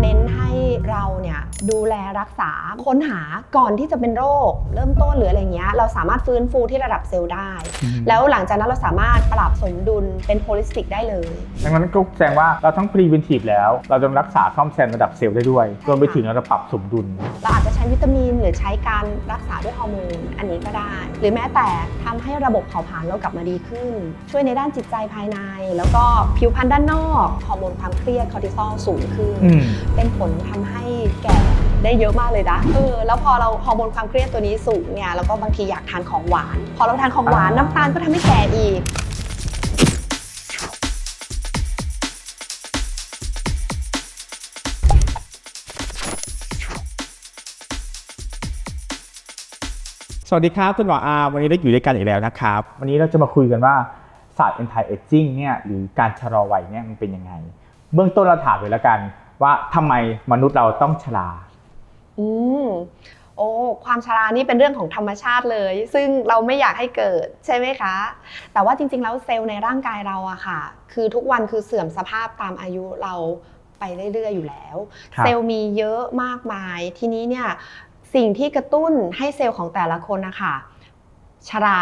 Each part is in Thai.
เน้นให้เราเนี่ย ดูแลรักษาค้นหาก่อนที่จะเป็นโรค เริ่มต้นหรืออะไรเงี้ยเราสามารถฟื้นฟูที่ระดับเซลล์ได้ แล้วหลังจากนั้นเราสามารถปรับสมดุลเป็นโฮลิสติกได้เลย ดังนั้นก็แสดงว่าเราทั้ง preventive แล้ว เราจะรักษาซ่อมแซมระดับเซลล์ได้ด้วยใช่รวมไปค่ะถึงเราจะปรับสมดุล เราอาจจะใช้วิตามินหรือใช้การรักษาด้วยฮอร์โมนอันนี้ก็ได้ หรือแม้แต่ทำให้ระบบเผาผลาญเรากลับมาดีขึ้น ช่วยในด้านจิตใจภายใน แล้วก็ผิวพรรณด้านนอกฮอร์โมนความเครียดคอร์ติซอลสูงขึ้นอืมเป็นผลทำให้แก่ ได้เยอะมากเลยนะเออแล้วพอเราฮอร์โมนความเครียดตัวนี้สูงเนี่ยแล้วก็บางทีอยากทานของหวาน พอเราทานของหวานอ่าน้ำตาลก็ทำให้แก่อีก สวัสดีครับคุณหมออาร์วันนี้ได้อยู่ด้วยกันอีกแล้วนะครับ วันนี้เราจะมาคุยกันว่าศาสตร์ anti aging เนี่ยหรือการชะลอวัยเนี่ยมันเป็นยังไง เบื้องต้นเราถามเลยแล้วกันว่าทำไมมนุษย์เราต้องชรา อืมโอ้ความชรานี่เป็นเรื่องของธรรมชาติเลย ซึ่งเราไม่อยากให้เกิดใช่ไหมคะ แต่ว่าจริงๆ แล้วเซลล์ในร่างกายเราอะค่ะ คือทุกวันคือเสื่อมสภาพตามอายุเราไปเรื่อยๆอยู่แล้วครับเซลล์มีเยอะมากมาย ทีนี้เนี่ยสิ่งที่กระตุ้นให้เซลล์ของแต่ละคนนะคะชรา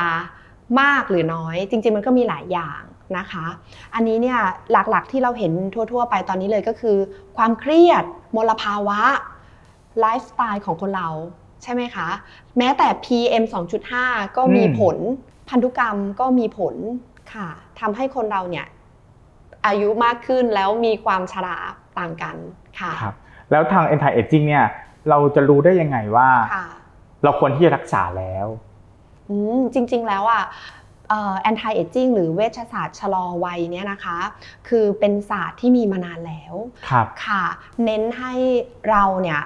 มากหรือน้อย จริง ๆ มันก็มีหลายอย่างนะคะ อันนี้เนี่ยหลักๆที่เราเห็นทั่ว ๆ ไปตอนนี้เลยก็คือ ความเครียดมลภาวะ ไลฟ์สไตล์ของคนเราใช่ไหมคะ แม้แต่ PM 2.5 ก็มีอืมผล พันธุกรรมก็มีผลค่ะทำให้คนเราเนี่ยอายุมากขึ้นแล้วมีความชราต่างกันค่ะครับแล้วทาง anti aging เนี่ย เราจะรู้ได้ยังไงว่าค่ะเราควรที่จะรักษาแล้วอืมจริง ๆ แล้วอะเอ่อ anti aging หรือเวชศาสตร์ชะลอวัยเนี่ยนะคะ คือเป็นศาสตร์ที่มีมานานแล้ว ครับค่ะ เน้นให้เราเนี่ย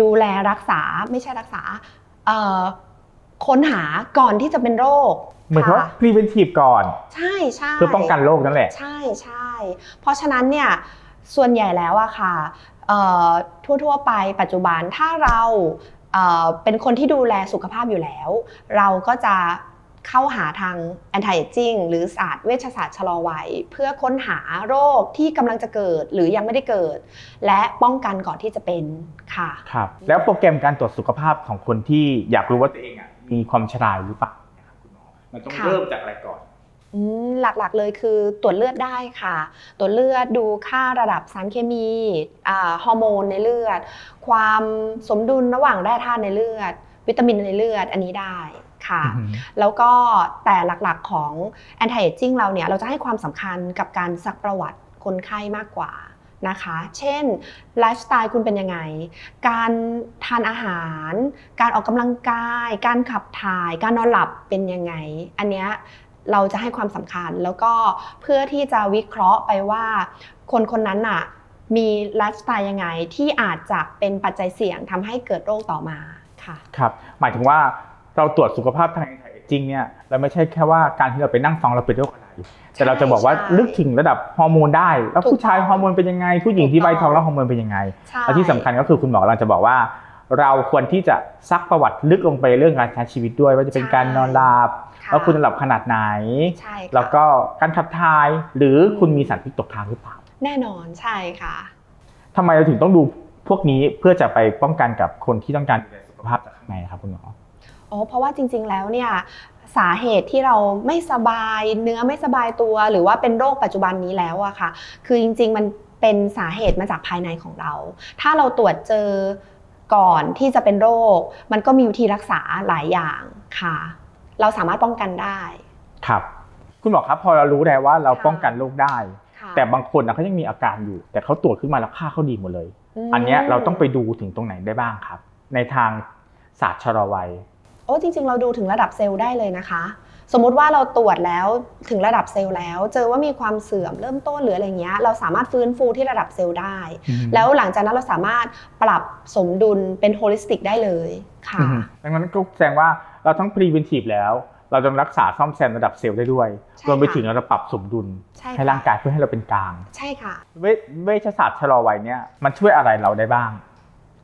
ดูแลรักษาไม่ใช่รักษาเอ่อค้นหาก่อนที่จะเป็นโรคเหมือนว่าค่ะ preventive ก่อน ใช่ใช่เพื่อป้องกันโรคนั่นแหละ ใช่ใช่เพราะฉะนั้นเนี่ยส่วนใหญ่แล้วอะค่ะเอ่อทั่วๆไปปัจจุบันถ้าเราเอ่อเป็นคนที่ดูแลสุขภาพอยู่แล้ว เราก็จะ เข้าหาทาง anti aging หรือศาสตร์เวชศาสตร์ชะลอวัย เพื่อค้นหาโรคที่กำลังจะเกิดหรือยังไม่ได้เกิด และป้องกันก่อนที่จะเป็นค่ะครับแล้วโปรแกรมการตรวจสุขภาพของคนที่อยากรู้ว่าตัวเองอะมีความชราหรือเปล่านะครับคุณหมอมันต้องค่ะเริ่มจากอะไรก่อนอืมหลักๆเลยคือตรวจเลือดได้ค่ะ ตรวจเลือดดูค่าระดับสารเคมีอ่าฮอร์โมนในเลือด ความสมดุลระหว่างแร่ธาตุในเลือด วิตามินในเลือดอันนี้ได้ ค่ะอือหือแล้วก็แต่หลักๆของ anti aging เราเนี่ย เราจะให้ความสำคัญกับการซักประวัติคนไข้มากกว่านะคะ เช่นไลฟ์สไตล์คุณเป็นยังไง การทานอาหาร การออกกำลังกาย การขับถ่าย การนอนหลับเป็นยังไง อันเนี้ยเราจะให้ความสำคัญแล้วก็เพื่อที่จะวิเคราะห์ไปว่า คนคนนั้นน่ะมีไลฟ์สไตล์ยังไงที่อาจจะเป็นปัจจัยเสี่ยงทำให้เกิดโรคต่อมาค่ะ ครับ หมายถึงว่า เราตรวจสุขภาพทาง anti aging เนี่ยเราไม่ใช่แค่ว่าการที่เราไปนั่งฟังเราเป็นโรคอะไร แต่เราจะบอกว่าใช่ลึกถึงระดับฮอร์โมนได้ แล้วถูกผู้ชายต้องฮอร์โมนเป็นยังไง ผู้หญิงที่ใบทองแล้วฮอร์โมนเป็นยังไงใช่และที่สำคัญก็คือคุณหมอกำลังจะบอกว่า เราควรที่จะซักประวัติลึกลงไปเรื่องการใช้ชีวิตด้วย ว่าจะเป็นการนอนหลับค่ะว่าคุณนอนหลับขนาดไหนใช่ค่ะแล้วก็การขับถ่าย หรือคุณมีสารพิษตกค้างหรือเปล่า แน่นอนใช่ค่ะทำไมเราถึงต้องดูพวกนี้เพื่อจะไปป้องกันกับคนที่ต้องการดูแลสุขภาพจากข้างในครับคุณหมอ อ๋อเพราะว่าจริง ๆ แล้วเนี่ยสาเหตุที่เราไม่สบายเนื้อไม่สบายตัว หรือว่าเป็นโรคปัจจุบันนี้แล้วอะค่ะ คือจริง ๆ มันเป็นสาเหตุมาจากภายในของเรา ถ้าเราตรวจเจอก่อนที่จะเป็นโรค มันก็มีวิธีรักษาหลายอย่างค่ะ เราสามารถป้องกันได้ครับ คุณหมอครับพอเรารู้แล้วว่าเราค่ะป้องกันโรคได้ค่ะแต่บางคนนะเขายังมีอาการอยู่ แต่เขาตรวจขึ้นมาแล้วค่าเขาดีหมดเลยมอันเนี้ยเราต้องไปดูถึงตรงไหนได้บ้างครับ ในทางศาสตร์ชะลอวัย โอ้จริง ๆ เราดูถึงระดับเซลล์ได้เลยนะคะ สมมุติว่าเราตรวจแล้วถึงระดับเซลล์แล้ว เจอว่ามีความเสื่อมเริ่มต้นหรืออะไรเงี้ย เราสามารถฟื้นฟูที่ระดับเซลล์ได้ แล้วหลังจากนั้นเราสามารถปรับสมดุลเป็นโฮลิสติกได้เลยค่ะอืมดังนั้นก็แสดงว่าเราทั้ง preventive แล้วเราจะรักษาซ่อมแซมระดับเซลล์ได้ด้วยใช่รวมไปค่ะถึงเราจะปรับสมดุลใช่ให้ค่ะร่างกายเพื่อให้เราเป็นกลาง ใช่ค่ะเวชเวชศาสตร์ชะลอวัยเนี่ยมันช่วยอะไรเราได้บ้าง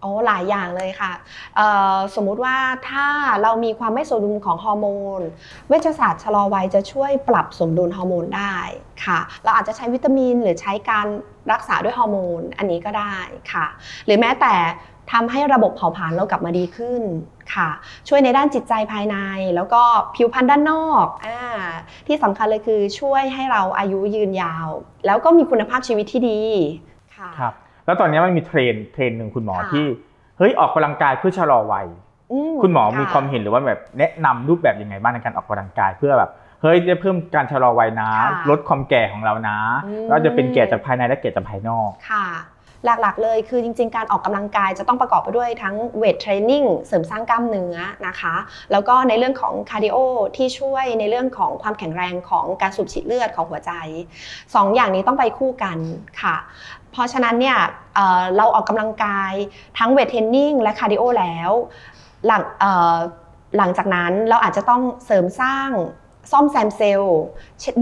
โอ้หลายอย่างเลยค่ะ สมมุติว่าถ้าเรามีความไม่สมดุลของฮอร์โมน เวชศาสตร์ชะลอวัยจะช่วยปรับสมดุลฮอร์โมนได้ค่ะ เราอาจจะใช้วิตามินหรือใช้การรักษาด้วยฮอร์โมน อันนี้ก็ได้ค่ะ หรือแม้แต่ทำให้ระบบเผาผลาญเรากลับมาดีขึ้นค่ะ ช่วยในด้านจิตใจภายใน แล้วก็ผิวพรรณด้านนอกอที่สำคัญเลยคือช่วยให้เราอายุยืนยาว แล้วก็มีคุณภาพชีวิตที่ดีค่ะครับ แล้วตอนนี้มันมีเทรนด์เทรนด์หนึ่งคุณหมอค่ะที่เฮ้ยออกกำลังกายเพื่อชะลอวัยคุณหมอมีะความเห็นหรือว่าแบบแนะนำรูปแบบยังไงบ้างในการออกกำลังกายเพื่อแบบเฮ้ยจะเพิ่มการชะลอวัยนะค่ะลดความแก่ของเรานะอืมแล้วจะเป็นแก่จากภายในและแก่จากภายนอกค่ะ หลักๆเลยคือจริง ๆ การออกกำลังกายจะต้องประกอบไปด้วยทั้งเวทเทรนนิ่งเสริมสร้างกล้ามเนื้อนะคะ แล้วก็ในเรื่องของคาร์ดิโอที่ช่วยในเรื่องของความแข็งแรงของการสูบฉีดเลือดของหัวใจสองอย่างนี้ต้องไปคู่กันค่ะ เพราะฉะนั้นเนี่ยเเราออกกำลังกายทั้งเวทเทรนนิ่งและคาร์ดิโอแล้วหลังหลังจากนั้นเราอาจจะต้องเสริมสร้างซ่อมแซมเซลล์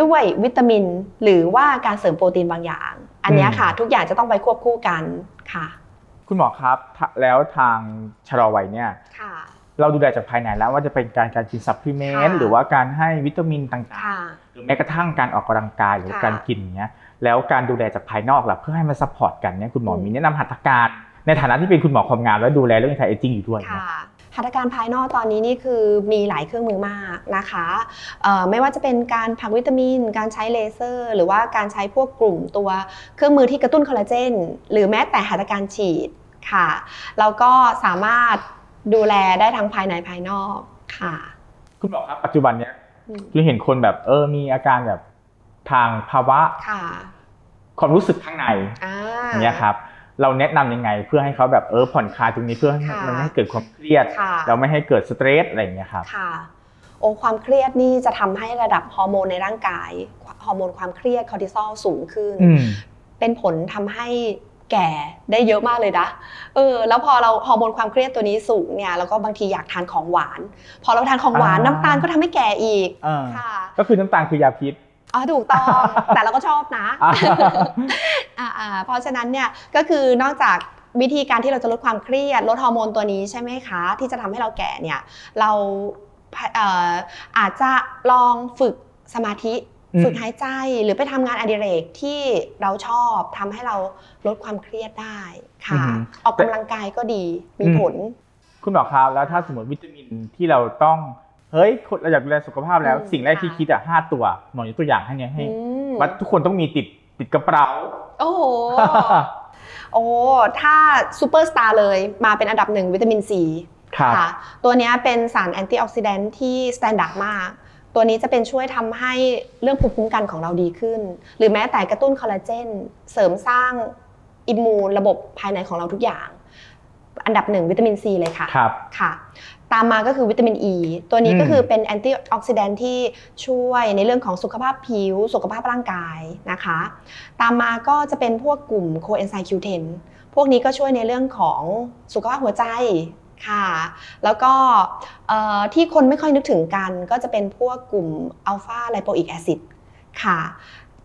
ด้วยวิตามิน หรือว่าการเสริมโปรตีนบางอย่าง อันเนี้ยค่ะ ทุกอย่างจะต้องไปควบคู่กันค่ะ คุณหมอครับถ้าแล้วทางชะลอวัยเนี่ยค่ะเราดูแลจากภายในแล้วว่าจะเป็นการการกินซัพพลีเมนต์ค่ะหรือว่าการให้วิตามินต่างค่ะๆหรือแม้กระทั่งการออกกำลังกายหรือค่ะการกินอย่างเงี้ยแล้วการดูแลจากภายนอกล่ะเพื่อให้มันซัพพอร์ตกันเนี่ยคุณหมออืมมีแนะนำหัตถการในฐานะที่เป็นคุณหมอความงามและดูแลเรื่องไทเอจิ้งอยู่ด้วยเนี่ยค่ะ หัตถการภายนอกตอนนี้นี่คือมีหลายเครื่องมือมากนะคะเอ่อไม่ว่าจะเป็นการพักวิตามิน การใช้เลเซอร์ หรือว่าการใช้พวกกลุ่มตัวเครื่องมือที่กระตุ้นคอลลาเจนหรือแม้แต่หัตถการฉีดค่ะเราก็สามารถดูแลได้ทั้งภายในภายนอกค่ะ คุณหมอครับปัจจุบันเนี้ยอืมเราเห็นคนแบบเออมีอาการแบบทางภาวะค่ะความรู้สึกข้างในอ่าอย่างเงี้ยครับ เราแนะนำยังไง เพื่อให้เขาแบบเออผ่อนคลายตรงนี้เพื่อให้ค่ะมันไม่ให้เกิดความเครียดค่ะเราไม่ให้เกิดสเตรสอะไรอย่างเงี้ยครับค่ะโอ้ความเครียดนี่จะทำให้ระดับฮอร์โมนในร่างกายฮอร์โมนความเครียดคอร์ติซอลสูงขึ้นอืมเป็นผลทำให้แก่ได้เยอะมากเลยนะ เออ แล้วพอเราฮอร์โมนความเครียดตัวนี้สูงเนี่ย แล้วก็บางทีอยากทานของหวาน พอเราทานของหวานอ่าน้ำตาลก็ทำให้แก่อีกเออค่ะ ก็คือน้ำตาลคือยาพิษ อ๋อถูกต้อง แต่เราก็ชอบนะอ่าอ่าอ่าเพราะฉะนั้นเนี่ยก็คือนอกจากวิธีการที่เราจะลดความเครียด ลดฮอร์โมนตัวนี้ใช่ไหมคะ ที่จะทำให้เราแก่เนี่ยเราเอ่ออาจจะลองฝึกสมาธิอืมฝึกหายใจหรือไปทำงานอดิเรกที่เราชอบทำให้เราลดความเครียดได้ค่ะ ออกกำลังกายก็ดีมีผล คุณหมอครับแล้วถ้าสมมติวิตามินที่เราต้อง เฮ้ยคนเราอยากดูแลสุขภาพแล้วอืมสิ่งแรกที่ค่ะคิดอะห้าตัวหมอยกตัวอย่างให้เนี่ยให้อืมว่าทุกคนต้องมีติดติดกระเป๋าโอ้โหโอ้ถ้าซูเปอร์สตาร์เลยมาเป็นอันดับหนึ่งวิตามินซีครับค่ะตัวเนี้ยเป็นสารแอนตี้ออกซิแดนท์ที่สแตนดาร์ดมาก ตัวนี้จะเป็นช่วยทำให้เรื่องภูมิคุ้มกันของเราดีขึ้น หรือแม้แต่กระตุ้นคอลลาเจน เสริมสร้างอิมมูนระบบภายในของเราทุกอย่าง อันดับหนึ่งวิตามินซีเลยค่ะครับค่ะ ตามมาก็คือวิตามินอ e, ีตัวนี้อืมก็คือเป็นแอนตี้ออกซิแดนที่ช่วยในเรื่องของสุขภาพผิว สุขภาพร่างกายนะคะ ตามมาก็จะเป็นพวกกลุ่มโคเอนไซม์ Q10 พวกนี้ก็ช่วยในเรื่องของสุขภาพหัวใจค่ะ แล้วก็เอ่อที่คนไม่ค่อยนึกถึงกันก็จะเป็นพวกกลุ่มอัลฟาไลโปอิกแอซิดค่ะ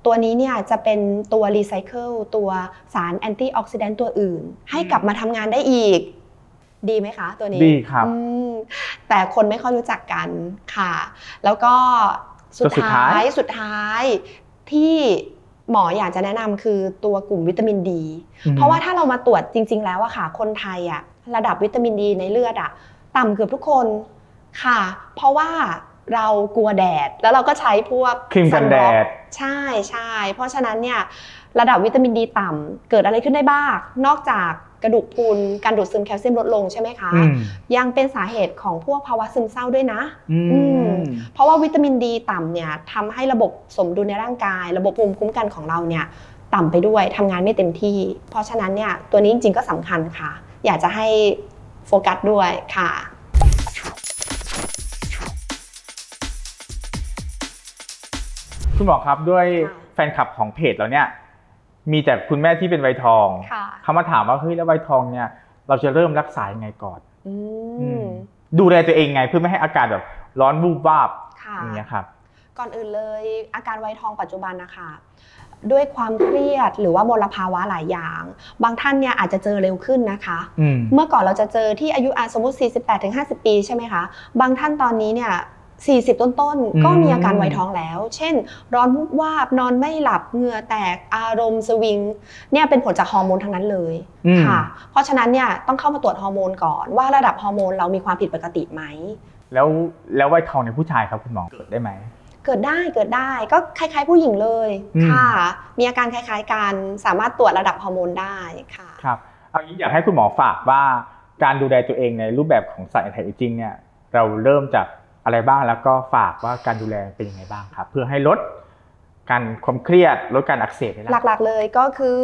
ตัวนี้เนี่ยจะเป็นตัวรีไซเคิลตัวสารแอนตี้ออกซิแดนต์ตัวอื่น ให้กลับมาทำงานได้อีก ดีไหมคะตัวนี้ดีครับอืมแต่คนไม่ค่อยรู้จักกันค่ะ แล้วก็สุดตัวสุดท้าท้ายยสุดท้ายที่หมออยากจะแนะนำคือตัวกลุ่มวิตามินดี เพราะว่าถ้าเรามาตรวจจริง ๆ แล้วอะค่ะ คนไทยอะระดับวิตามินดีในเลือดอะต่ำเกือบทุกคนค่ะ เพราะว่าเรากลัวแดดแล้วเราก็ใช้พวกครีมกันแดด sunblock ใช่ใช่เพราะฉะนั้นเนี่ยระดับวิตามินดี ต่ำเกิดอะไรขึ้นได้บ้างนอกจาก กระดูกพรุนการดูดซึมแคลเซียมลดลงใช่ไหมคะอืมยังเป็นสาเหตุของพวกภาวะซึมเศร้าด้วยนะอือืมมเพราะว่าวิตามินดีต่ำเนี่ยทำให้ระบบสมดุลในร่างกาย ระบบภูมิคุ้มกันของเราเนี่ยต่ำไปด้วยทำงานไม่เต็มที่ เพราะฉะนั้นเนี่ยตัวนี้จริงๆก็สำคัญค่ะ อยากจะให้โฟกัสด้วยค่ะคุณหมอครับด้วยค่ะแฟนคลับของเพจเราเนี่ย มีแต่คุณแม่ที่เป็นวัยทองค่ะเขามาถามว่าเฮ้ยแล้ววัยทองเนี่ย เราจะเริ่มรักษายังไงก่อนอือืมมดูแลตัวเองไงเพื่อไม่ให้อาการแบบร้อนวูบวาบค่ะอย่างเงี้ยครับก่อนอื่นเลยอาการไวทองปัจจุบันนะคะด้วยความเครียดหรือว่ามลภาวะหลายอย่าง บางท่านเนี่ยอาจจะเจอเร็วขึ้นนะคะอืมเมื่อก่อนเราจะเจอที่อายุอาสมมติ 48-50 ปีใช่ไหมคะ บางท่านตอนนี้เนี่ย 40 ต้นอืมๆก็มีอาการไวท้องแล้ว เช่น ร้อนวูบวาบ นอนไม่หลับ เหงื่อแตก อารมณ์สวิง เนี่ยเป็นผลจากฮอร์โมนทั้งนั้นเลยอืมค่ะ เพราะฉะนั้นเนี่ยต้องเข้ามาตรวจฮอร์โมนก่อนว่าระดับฮอร์โมนเรามีความผิดปกติไหม แล้วแล้วไวท์ทองในผู้ชายครับคุณหมอเกิดได้ไหม เกิดได้เกิดได้ก็คล้ายๆผู้หญิงเลยอืมค่ะ มีอาการคล้ายๆกันสามารถตรวจระดับฮอร์โมนได้ค่ะ ครับเอางี้อยากให้คุณหมอฝากว่าการดูแลตัวเองในรูปแบบของสายแอนตี้เอจิ้งเนี่ยเราเริ่มจาก อะไรบ้างแล้วก็ฝากว่าการดูแลเป็นยังไงบ้างครับเพื่อให้ลดการความเครียดลดการอักเสบในร่างกาย หลักๆเลยก็คือ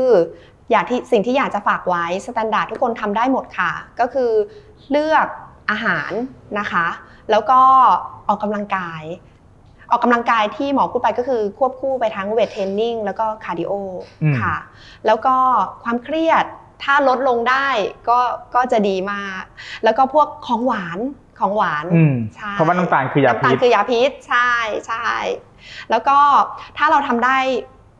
อยากที่สิ่งที่อยากจะฝากไว้สแตนดาร์ดทุกคนทำได้หมดค่ะ ก็คือเลือกอาหารนะคะ แล้วก็ออกกำลังกาย ออกกำลังกายที่หมอพูดไปก็คือควบคู่ไปทั้งเวทเทรนนิ่งแล้วก็คาร์ดิโออืมค่ะ แล้วก็ความเครียดถ้าลดลงได้ก็ก็จะดีมาก แล้วก็พวกของหวาน ของหวานอืมใช่เพราะว่าน้ำตาลคือยาน้ำตาพิลษคือยาพิษใช่ใช่แล้วก็ถ้าเราทำได้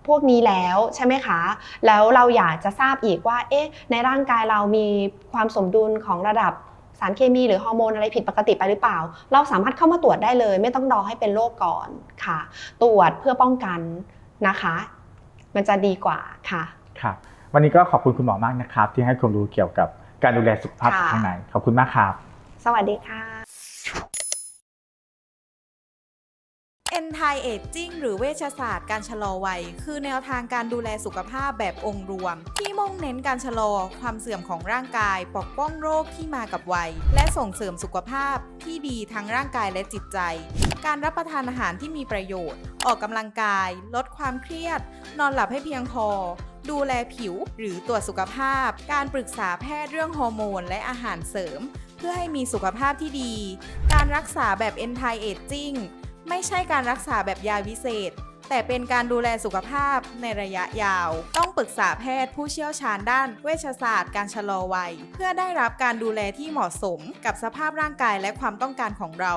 พวกนี้แล้วใช่ไหมคะ แล้วเราอยากจะทราบอีกว่า เอ๊ะ ในร่างกายเรามีความสมดุลของระดับสารเคมีหรือฮอร์โมนอะไรผิดปกติไปหรือเปล่า เราสามารถเข้ามาตรวจได้เลย ไม่ต้องรอให้เป็นโรคก่อนค่ะ ตรวจเพื่อป้องกันนะคะ มันจะดีกว่าค่ะครับวันนี้ก็ขอบคุณคุณหมอมากนะครับ ที่ให้ความรู้เกี่ยวกับการดูแลสุขภาพค่ะข้างในขอบคุณมากครับ สวัสดีค่ะ Anti Aging หรือเวชศาสตร์การชะลอวัย คือแนวทางการดูแลสุขภาพแบบองค์รวม ที่มุ่งเน้นการชะลอความเสื่อมของร่างกาย ปกป้องโรคที่มากับวัย และส่งเสริมสุขภาพที่ดีทั้งร่างกายและจิตใจ การรับประทานอาหารที่มีประโยชน์ ออกกำลังกาย ลดความเครียด นอนหลับให้เพียงพอดูแลผิวหรือตรวจสุขภาพ การปรึกษาแพทย์เรื่องฮอร์โมนและอาหารเสริม เพื่อให้มีสุขภาพที่ดี การรักษาแบบ Anti Aging ไม่ใช่การรักษาแบบยาวิเศษ แต่เป็นการดูแลสุขภาพในระยะยาว ต้องปรึกษาแพทย์ผู้เชี่ยวชาญด้านเวชศาสตร์การชะลอวัย เพื่อได้รับการดูแลที่เหมาะสมกับสภาพร่างกายและความต้องการของเรา